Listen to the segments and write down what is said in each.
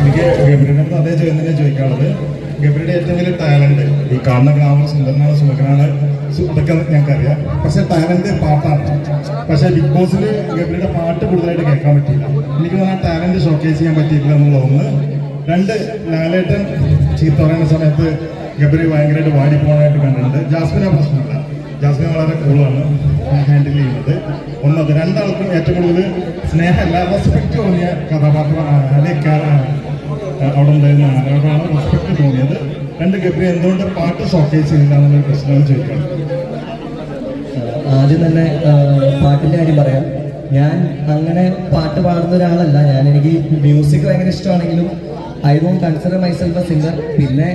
എനിക്ക് ഗബ്രിനോട് അതേ ചോദ്യം തന്നെ ചോദിക്കാനുള്ളത്. ഗബ്രിയുടെ ഏറ്റവും വലിയ ടാലന്റ് ഈ കാണുന്ന ഗ്രാമം സുന്ദരനാണ് സുമുഖനാണ് ഇതൊക്കെ ഞങ്ങൾക്കറിയാം. പക്ഷെ ടാലന്റ് പാട്ടാണ്. പക്ഷെ ബിഗ് ബോസിൽ ഗബ്രിയുടെ പാട്ട് കൂടുതലായിട്ട് കേൾക്കാൻ പറ്റിയില്ല. എനിക്ക് ആ ടാലന്റ് ഷോക്കേസ് ചെയ്യാൻ പറ്റിയിട്ടില്ല എന്നുള്ള ഒന്ന്. രണ്ട് ലാലേട്ടൻ ചീത്ത പറയുന്ന സമയത്ത് ഗബ്രി ഭയങ്കരമായിട്ട് വാടി പോകാനായിട്ട് കണ്ടിട്ടുണ്ട്. ജാസ്മിനെ പ്രശ്നമില്ല ജാസ്മിൻ വളരെ കൂളാണ് ഹാൻഡിൽ ചെയ്യുന്നത്. ഒന്നത് രണ്ടാൾക്കും ഏറ്റവും കൂടുതൽ സ്നേഹമല്ല റെസ്പെക്ട് തോന്നിയ കഥാപാത്രമാണ് അല്ലെങ്കിൽ അവിടെ ഉണ്ടായിരുന്ന ആരോടാണ് റെസ്പെക്ട് തോന്നിയത്? രണ്ട് ഗബ്രി എന്തുകൊണ്ട് പാട്ട് ഷോക്കേസ് ചെയ്തില്ല പ്രശ്നം ചോദിക്കാം ആദ്യം തന്നെ പാട്ടിന്റെ കാര്യം പറയാം. ഞാൻ അങ്ങനെ പാട്ട് പാടുന്ന ഒരാളല്ല. ഞാൻ എനിക്ക് മ്യൂസിക് ഭയങ്കര ഇഷ്ടമാണെങ്കിലും I don't consider myself a singer. പിന്നെ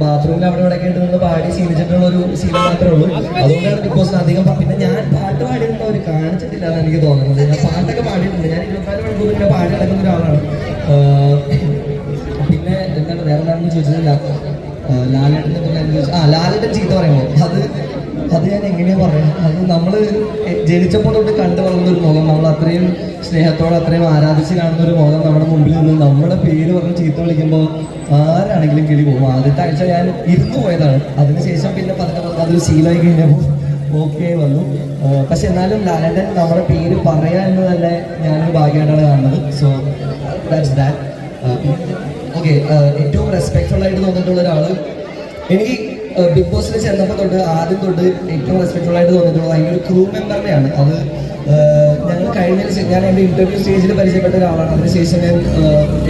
ബാത്റൂമിൽ അവിടെ ഇവിടെ ഒക്കെ നിന്ന് പാടി ശീലിച്ചിട്ടുള്ള ഒരു ശീലം മാത്രമേ ഉള്ളൂ. അതുകൊണ്ടാണ് ബിഗ് ബോസിന് അധികം പിന്നെ ഞാൻ പാട്ട് പാടിയിട്ടുണ്ട് അവർ കാണിച്ചിട്ടില്ല എന്നാണ് എനിക്ക് തോന്നുന്നത്. ഞാൻ പാട്ടൊക്കെ പാടിയിട്ടുണ്ട്. ഞാൻ ഇരുപത്തിനാല് മണിക്കൂർ ഇങ്ങനെ പാടി നടക്കുന്ന ഒരാളാണ്. പിന്നെ എന്താണ് വേറെ എന്താണെന്ന് ചോദിച്ചത് ലാലേട്ടന്റെ എന്തെങ്കിലും ചോദിച്ചു ആ ലാലേട്ടൻ ചീത്ത പറയുമ്പോൾ അത് അത് ഞാൻ എങ്ങനെയാ പറയാ? അത് നമ്മൾ ജനിച്ചപ്പോൾ തൊട്ട് കണ്ടു വളർന്ന ഒരു മുഖം നമ്മൾ അത്രയും സ്നേഹത്തോടെ അത്രയും ആരാധിച്ച് കാണുന്ന ഒരു മുഖം നമ്മുടെ മുമ്പിൽ നിന്ന് നമ്മുടെ പേര് പറഞ്ഞ് ചീത്ത വിളിക്കുമ്പോൾ ആരാണെങ്കിലും കിളി പോകും. ആദ്യത്തെ ആഴ്ച ഞാൻ ഇരുന്നു പോയതാണ്. അതിനുശേഷം പിന്നെ പതുക്കെ പതുക്കെ അതൊരു ശീലമായി കഴിഞ്ഞപ്പോൾ ഓക്കെ വന്നു. പക്ഷെ എന്നാലും ലാലൻ നമ്മുടെ പേര് പറയാ എന്ന് തന്നെ ഞാനൊരു ഭാഗ്യമായിട്ടാണ് കാണുന്നത്. സോ ദാറ്റ്സ് ദാറ്റ് ഓക്കെ ഏറ്റവും റെസ്പെക്ട്ഫുൾ ആയിട്ട് തോന്നിയിട്ടുള്ള ഒരാൾ എനിക്ക് ബിഗ് ബോസിൽ ചെന്നപ്പോൾ തൊട്ട് ആദ്യം തൊട്ട് ഏറ്റവും റെസ്പെക്ട്ഫുൾ ആയിട്ട് തോന്നിയിട്ടുള്ളത് ഒരു ക്രൂ മെമ്പറിനെയാണ് അത് ഞങ്ങൾ കഴിഞ്ഞ ഞാൻ എന്റെ ഇന്റർവ്യൂ സ്റ്റേജിൽ പരിചയപ്പെട്ട ഒരാളാണ്. അതിനുശേഷം ഞാൻ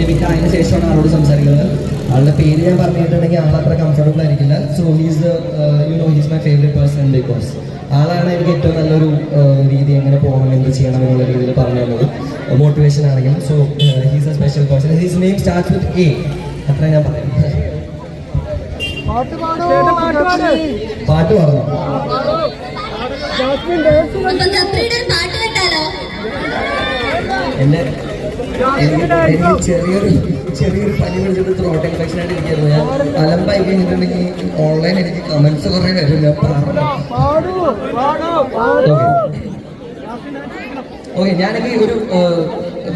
എനിക്ക് അതിന് ശേഷമാണ് ആളോട് സംസാരിക്കുന്നത്. ആളുടെ പേര് ഞാൻ പറഞ്ഞിട്ടുണ്ടെങ്കിൽ ആൾ അത്ര കംഫർട്ടബിൾ ആയിരിക്കില്ല. So he's you know he's my favourite person big boss ആളാണ് എനിക്ക് ഏറ്റവും നല്ലൊരു രീതി എങ്ങനെ പോകണം എന്ത് ചെയ്യണം എന്നുള്ള രീതിയിൽ പറഞ്ഞു തന്നത്. മോട്ടിവേഷൻ ആണെങ്കിലും. So he's a special person his name start with A അത്ര ഞാൻ പറയാം പാട്ട് എന്റെ എനിക്ക് എനിക്ക് ചെറിയൊരു ചെറിയൊരു പനി പിടിച്ചിട്ട് ത്രോട്ട് ഇൻഫെക്ഷൻ ആയിട്ട് ഇരിക്കുന്നു ഞാൻ അലമ്പായി കഴിഞ്ഞിട്ടുണ്ടെങ്കിൽ ഓൺലൈൻ എനിക്ക് കമന്റ്സ് കുറേ വരും. ഞാൻ ഓക്കെ. ഞാനെങ്കിൽ ഒരു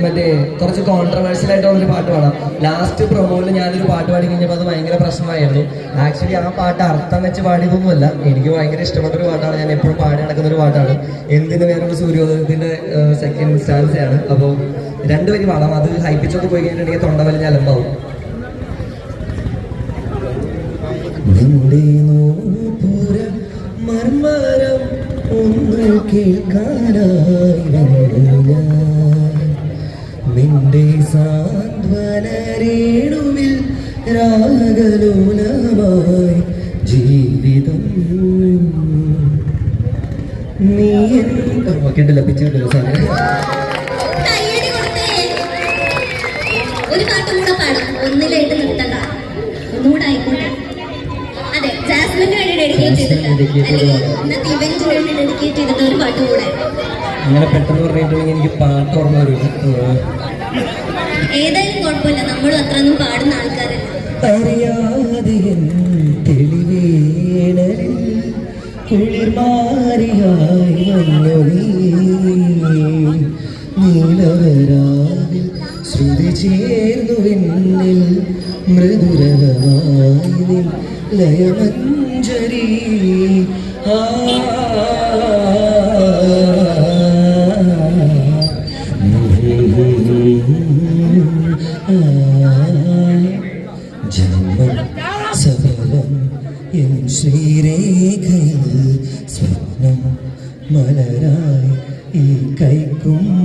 മറ്റേ കുറച്ച് കോൺട്രവേഴ്സ്യൽ ആയിട്ടുള്ള ഒരു പാട്ട് പാടാം. ലാസ്റ്റ് പ്രൊമോയിൽ ഞാനൊരു പാട്ട് പാടി കഴിഞ്ഞപ്പോൾ അത് ഭയങ്കര പ്രശ്നമായിരുന്നു. ആക്ച്വലി ആ പാട്ട് അർത്ഥം വെച്ച് പാടിയതൊന്നുമല്ല. എനിക്ക് ഭയങ്കര ഇഷ്ടപ്പെട്ട ഒരു പാട്ടാണ്. ഞാൻ എപ്പോഴും പാടി നടക്കുന്ന ഒരു പാട്ടാണ്. എന്തിന് വേറൊരു സൂര്യോദയത്തിന്റെ സെക്കൻഡ് സ്റ്റാൻസയാണ് അപ്പോൾ രണ്ടുപേരും പാടാം. അത് ഹൈപ്പിച്ചൊക്കെ പോയി കഴിഞ്ഞിട്ടുണ്ടെങ്കിൽ തൊണ്ട വലിഞ്ഞ അലമ്പാവും. നിന്റെ ഒന്ന് കേൾക്കാനായി സാന്ത്വനരേണുവിൽ രാഗലോലമായി ജീവിതം നീ എൻ- ലഭിച്ചു പിച്ച് സാറേ. ഒരു പാട്ടും കൂടെ പാടാം. ഒന്നിലായിട്ട് നിർത്തണ്ട. ഒന്നുകൂടെ ആയിക്കോട്ടെ. അതെ ജാസ്മിന് വേണ്ടി ഡെഡിക്കേറ്റ് ചെയ്തിട്ട് ജാസ്മിന് അല്ലെങ്കിൽ ഇന്നത്തെ ഇവന്റിന് വേണ്ടി ഡെഡിക്കേറ്റ് ചെയ്തിട്ട് ഒരു പാട്ട് കൂടെ. അങ്ങനെ പെട്ടെന്ന് പറഞ്ഞിട്ടുണ്ടെങ്കിൽ എനിക്ക് പാട്ട് ഓർമ്മ വരും. ഏതായാലും കുഴപ്പമില്ല. നമ്മളും അത്രയൊന്നും പാടുന്ന ആൾക്കാരല്ല. ശ്രുതി ചേർന്നു വെണ്ണിൽ മൃദുരമായി ലയമഞ്ജരി. ആ ജന്മം സകലം എൻ ശ്രീരേഖയിൽ സ്വപ്നം മലരായി ഈ കൈക്കുമ്പിളിൽ